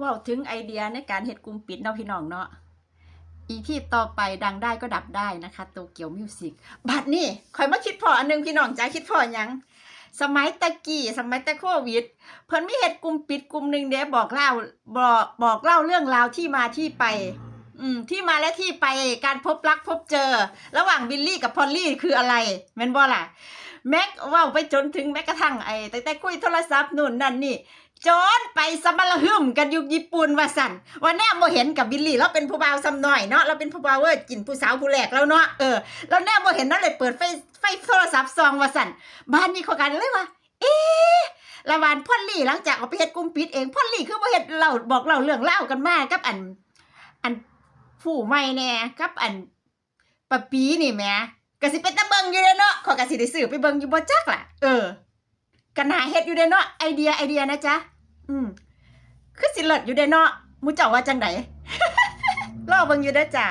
ว่าถึงไอเดียในการเฮ็ดกลุ่มปิดเนาะพี่น้องเนาะอีที่ต่อไปดังได้ก็ดับได้นะคะโตเกียวมิวสิกบัดนี้คอยมาคิดพออันหนึงพี่น้องจ้าคิดพอยังสมัยตะกี้สมัยตะโควิด เพิ่นมีเฮ็ดกลุ่มปิดกลุ่มหนึ่งเด้บอกเล่าบอกบอกเล่าเรื่องราวที่มาที่ไป อืมที่มาและที่ไปการพบรักพบเจอ ระหว่างบิลลี่กับพอลลี่คืออะไรแม่นบ่ล่ะแม็กว่าไปจนถึงแม้กระทั่งไอ้แต่แต่คุยโทรศัพท์นู่นนั่นนี่จนไปสมรหึมกันอยู่ญี่ปุ่นว่าสันว่าแน่บ่เห็นกับบิลลี่เราเป็นผู้บ่าวซ้ำน้อยเนาะเราเป็นผู้บ่าวเว้ยกินผู้สาวผู้แรกแล้วเนาะเออแล้วแน่บ่เห็นนั่นเลยเปิดไฟไฟโทรศัพท์ซองว่าสันบ้านนี้เขากันเลยว่าเอ๊ะละวานพ่อลลี่หลังจากเอาไปเฮ็ดกลุ่มปิดเองพ่อลลี่คือบ่เฮ็ดเล่าบอกเล่าเรื่องเล่ากันมากับอัน อันผู้ใหม่แน่กับอันปะปีนี่แม่ก็สิเป็นตะเบิงอยู่เด้อเนาะขอก็สิได้ซื้อไปเบิงอยู่บ่จักล่ะเออ กันหาเฮ็ดอยู่เด้เนาะไอเดียไอเดียนะจ๊ะอืมคือสิเลิศอยู่เด้เนาะมูเจ้าว่าจังไหนรอเบิ่งอยู่เด้อจ้ะ